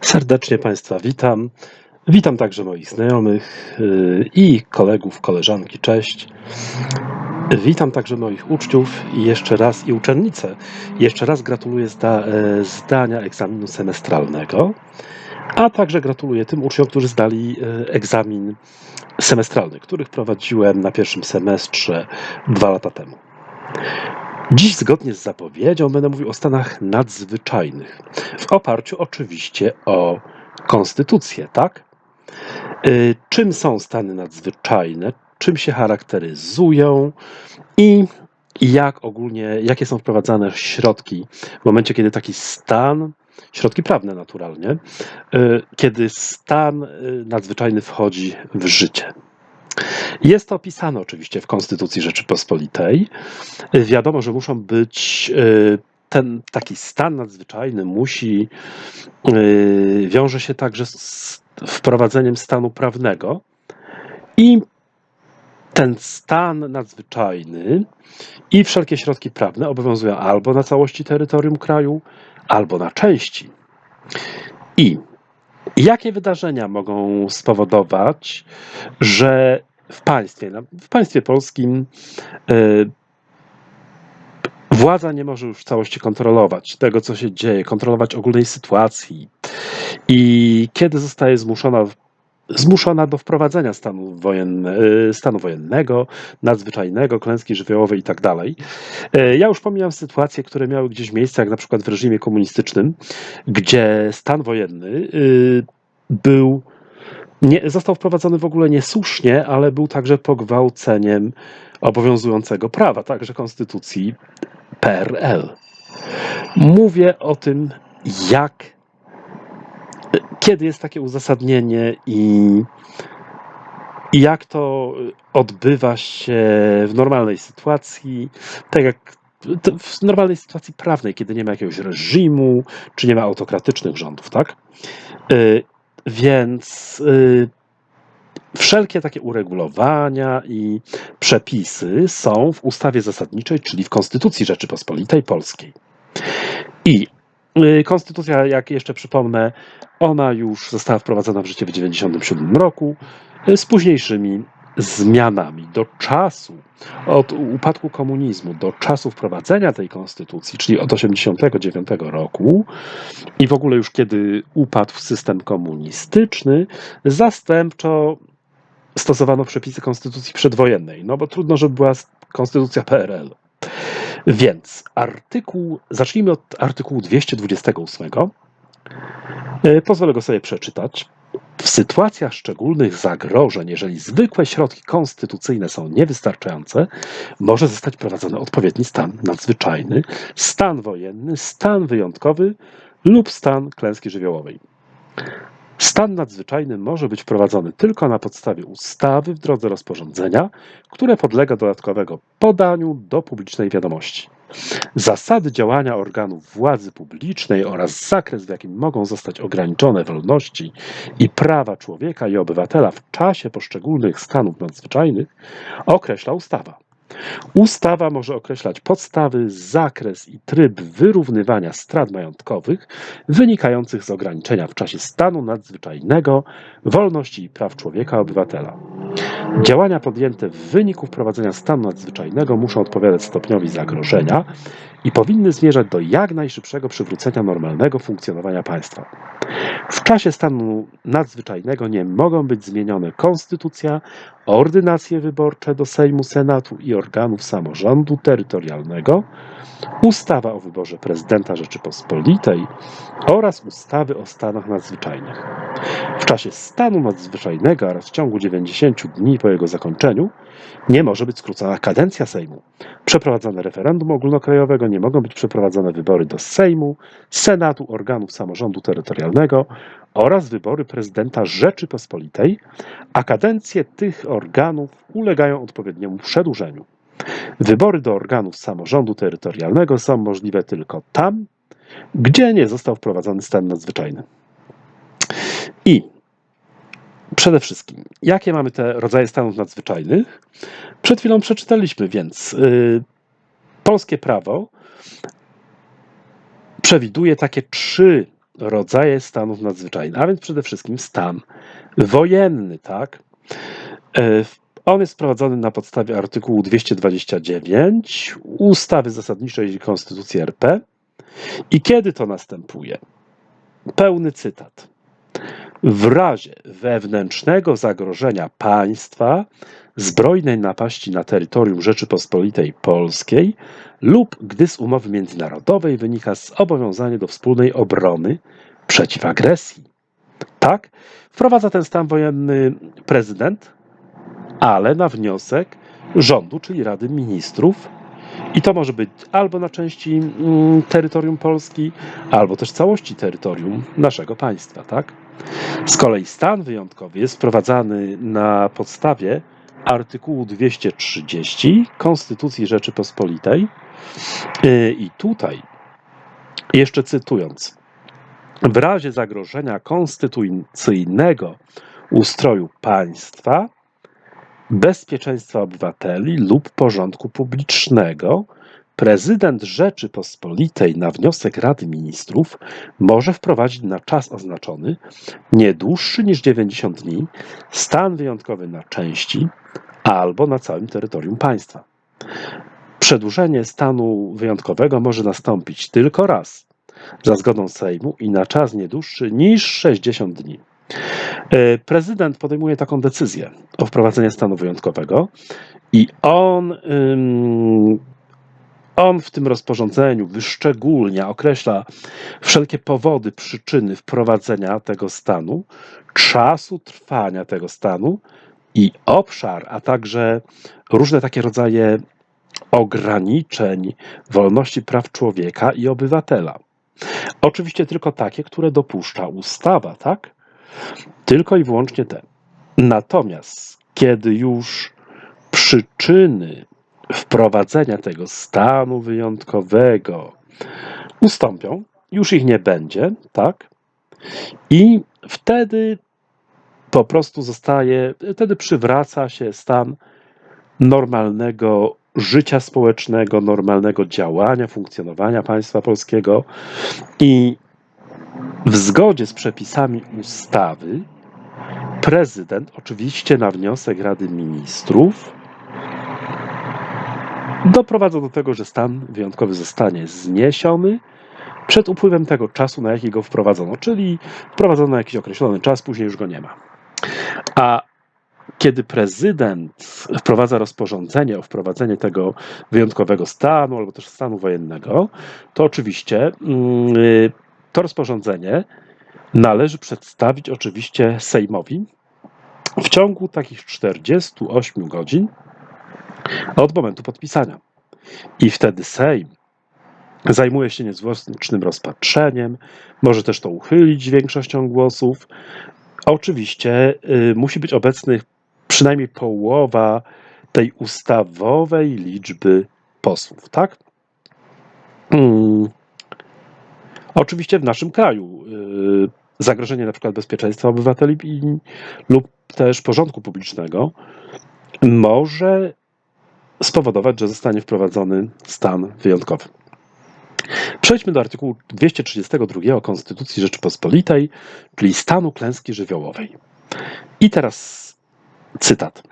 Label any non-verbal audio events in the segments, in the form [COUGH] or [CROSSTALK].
Serdecznie Państwa witam. Witam także moich znajomych yy, i kolegów, koleżanki. Cześć. Witam także moich uczniów i jeszcze raz i uczennice. Jeszcze raz gratuluję zda, e, zdania egzaminu semestralnego, a także gratuluję tym uczniom, którzy zdali e, egzamin semestralny, których prowadziłem na pierwszym semestrze dwa lata temu. Dziś, zgodnie z zapowiedzią, będę mówił o stanach nadzwyczajnych. W oparciu oczywiście o konstytucję, tak? Y, Czym są stany nadzwyczajne? Czym się charakteryzują? I jak ogólnie, jakie są wprowadzane środki w momencie, kiedy taki stan, środki prawne naturalnie, y, kiedy stan y, nadzwyczajny wchodzi w życie. Jest to opisane oczywiście w Konstytucji Rzeczypospolitej. Wiadomo, że muszą być y, ten taki stan nadzwyczajny musi y, wiąże się także z wprowadzeniem stanu prawnego i ten stan nadzwyczajny i wszelkie środki prawne obowiązują albo na całości terytorium kraju, albo na części. I jakie wydarzenia mogą spowodować, że w państwie, na- w państwie polskim y, władza nie może już w całości kontrolować tego, co się dzieje, kontrolować ogólnej sytuacji. I kiedy zostaje zmuszona, zmuszona do wprowadzenia stanu, wojenne, y, stanu wojennego, nadzwyczajnego, klęski żywiołowej i tak. Y, Ja już pomijam sytuacje, które miały gdzieś miejsce, jak na przykład w reżimie komunistycznym, gdzie stan wojenny y, był nie, został wprowadzony w ogóle niesłusznie, ale był także pogwałceniem obowiązującego prawa, także konstytucji PRL. Mówię o tym, jak, kiedy jest takie uzasadnienie i, jak to odbywa się w normalnej sytuacji, tak jak w normalnej sytuacji prawnej, kiedy nie ma jakiegoś reżimu, czy nie ma autokratycznych rządów, tak? Y, Więc y, wszelkie takie uregulowania i przepisy są w ustawie zasadniczej, czyli w Konstytucji Rzeczypospolitej Polskiej. I konstytucja, jak jeszcze przypomnę, ona już została wprowadzona w życie w 1997 roku y, z późniejszymi zmianami do czasu, od upadku komunizmu do czasu wprowadzenia tej konstytucji, czyli od 1989 roku i w ogóle już kiedy upadł system komunistyczny, zastępczo stosowano przepisy konstytucji przedwojennej, no bo trudno, żeby była konstytucja PRL. Więc artykuł, zacznijmy od artykułu 228. E, Pozwolę go sobie przeczytać. W sytuacjach szczególnych zagrożeń, jeżeli zwykłe środki konstytucyjne są niewystarczające, może zostać wprowadzony odpowiedni stan nadzwyczajny, stan wojenny, stan wyjątkowy lub stan klęski żywiołowej. Stan nadzwyczajny może być wprowadzony tylko na podstawie ustawy w drodze rozporządzenia, które podlega dodatkowego podaniu do publicznej wiadomości. Zasady działania organów władzy publicznej oraz zakres, w jakim mogą zostać ograniczone wolności i prawa człowieka i obywatela w czasie poszczególnych stanów nadzwyczajnych określa ustawa. Ustawa może określać podstawy, zakres i tryb wyrównywania strat majątkowych wynikających z ograniczenia w czasie stanu nadzwyczajnego wolności i praw człowieka obywatela. Działania podjęte w wyniku wprowadzenia stanu nadzwyczajnego muszą odpowiadać stopniowi zagrożenia i powinny zmierzać do jak najszybszego przywrócenia normalnego funkcjonowania państwa. Czasie stanu nadzwyczajnego nie mogą być zmienione konstytucja, ordynacje wyborcze do Sejmu, Senatu i organów samorządu terytorialnego, ustawa o wyborze prezydenta Rzeczypospolitej oraz ustawy o stanach nadzwyczajnych. W czasie stanu nadzwyczajnego oraz w ciągu 90 dni po jego zakończeniu nie może być skrócona kadencja Sejmu. Przeprowadzane referendum ogólnokrajowego nie mogą być przeprowadzone wybory do Sejmu, Senatu, organów samorządu terytorialnego oraz wybory prezydenta Rzeczypospolitej, a kadencje tych organów ulegają odpowiedniemu przedłużeniu. Wybory do organów samorządu terytorialnego są możliwe tylko tam, gdzie nie został wprowadzony stan nadzwyczajny. I przede wszystkim, jakie mamy te rodzaje stanów nadzwyczajnych? Przed chwilą przeczytaliśmy, więc y, polskie prawo przewiduje takie trzy rodzaje stanów nadzwyczajnych, a więc przede wszystkim stan wojenny, tak? E, On jest wprowadzony na podstawie artykułu 229 ustawy zasadniczej Konstytucji RP. I kiedy to następuje? Pełny cytat. W razie wewnętrznego zagrożenia państwa, zbrojnej napaści na terytorium Rzeczypospolitej Polskiej lub gdy z umowy międzynarodowej wynika zobowiązanie do wspólnej obrony przeciw agresji. Tak, wprowadza ten stan wojenny prezydent, ale na wniosek rządu, czyli Rady Ministrów. I to może być albo na części mm, terytorium Polski, albo też całości terytorium naszego państwa, tak? Z kolei stan wyjątkowy jest wprowadzany na podstawie artykułu 230 Konstytucji Rzeczypospolitej. Yy, I tutaj, jeszcze cytując, w razie zagrożenia konstytucyjnego ustroju państwa, bezpieczeństwa obywateli lub porządku publicznego, prezydent Rzeczypospolitej na wniosek Rady Ministrów może wprowadzić na czas oznaczony, nie dłuższy niż 90 dni, stan wyjątkowy na części albo na całym terytorium państwa. Przedłużenie stanu wyjątkowego może nastąpić tylko raz za zgodą Sejmu i na czas nie dłuższy niż 60 dni. E, Prezydent podejmuje taką decyzję o wprowadzeniu stanu wyjątkowego i on, on w tym rozporządzeniu wyszczególnia, określa wszelkie powody, przyczyny wprowadzenia tego stanu, czasu trwania tego stanu i obszar, a także różne takie rodzaje ograniczeń wolności praw człowieka i obywatela. Oczywiście tylko takie, które dopuszcza ustawa, tak? Tylko i wyłącznie te. Natomiast kiedy już przyczyny wprowadzenia tego stanu wyjątkowego ustąpią, już ich nie będzie, tak? I wtedy po prostu zostaje, wtedy przywraca się stan normalnego życia społecznego, normalnego działania, funkcjonowania państwa polskiego i w zgodzie z przepisami ustawy prezydent, oczywiście na wniosek Rady Ministrów, doprowadza do tego, że stan wyjątkowy zostanie zniesiony przed upływem tego czasu, na jaki go wprowadzono, czyli wprowadzono na jakiś określony czas, później już go nie ma. A kiedy prezydent wprowadza rozporządzenie o wprowadzenie tego wyjątkowego stanu albo też stanu wojennego, to oczywiście mm, to rozporządzenie należy przedstawić oczywiście Sejmowi w ciągu takich 48 godzin od momentu podpisania. I wtedy Sejm zajmuje się niezwłocznym rozpatrzeniem, może też to uchylić większością głosów. Oczywiście y, musi być obecnych przynajmniej połowa tej ustawowej liczby posłów, tak? Mm. Oczywiście w naszym kraju y, zagrożenie na przykład bezpieczeństwa obywateli i, lub też porządku publicznego może spowodować, że zostanie wprowadzony stan wyjątkowy. Przejdźmy do artykułu 232 Konstytucji Rzeczypospolitej, czyli stanu klęski żywiołowej. I teraz cytat.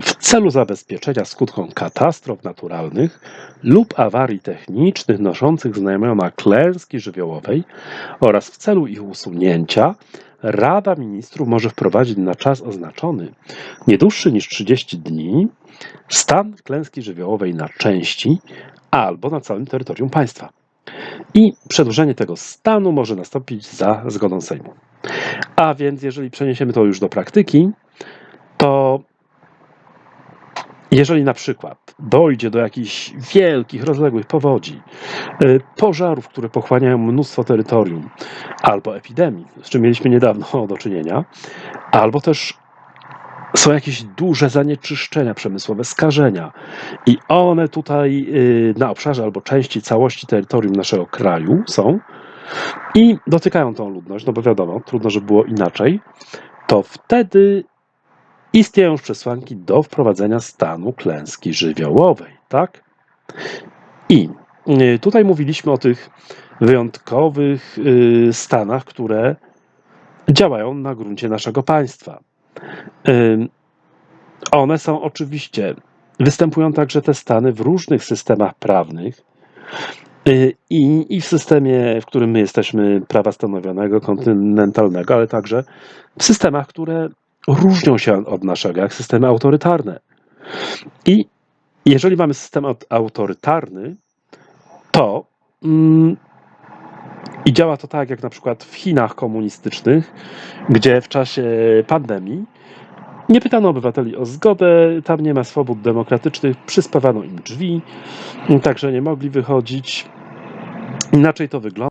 W celu zabezpieczenia skutkom katastrof naturalnych lub awarii technicznych noszących znamiona klęski żywiołowej oraz w celu ich usunięcia Rada Ministrów może wprowadzić na czas oznaczony, nie dłuższy niż 30 dni, stan klęski żywiołowej na części albo na całym terytorium państwa. I przedłużenie tego stanu może nastąpić za zgodą Sejmu. A więc, jeżeli przeniesiemy to już do praktyki, to jeżeli na przykład dojdzie do jakichś wielkich, rozległych powodzi, y, pożarów, które pochłaniają mnóstwo terytorium, albo epidemii, z czym mieliśmy niedawno [LAUGHS] do czynienia, albo też są jakieś duże zanieczyszczenia przemysłowe, skażenia i one tutaj y, na obszarze albo części całości terytorium naszego kraju są i dotykają tą ludność, no bo wiadomo, trudno, żeby było inaczej, to wtedy istnieją już przesłanki do wprowadzenia stanu klęski żywiołowej, tak? I y, tutaj mówiliśmy o tych wyjątkowych y, stanach, które działają na gruncie naszego państwa. Ym, One są oczywiście, występują także te stany w różnych systemach prawnych y, i, i w systemie, w którym my jesteśmy prawa stanowionego, kontynentalnego, ale także w systemach, które różnią się od naszego, jak systemy autorytarne. I jeżeli mamy system aut- autorytarny, to mm, i działa to tak, jak na przykład w Chinach komunistycznych, gdzie w czasie pandemii nie pytano obywateli o zgodę, tam nie ma swobód demokratycznych, przyspawano im drzwi, także nie mogli wychodzić. Inaczej to wygląda.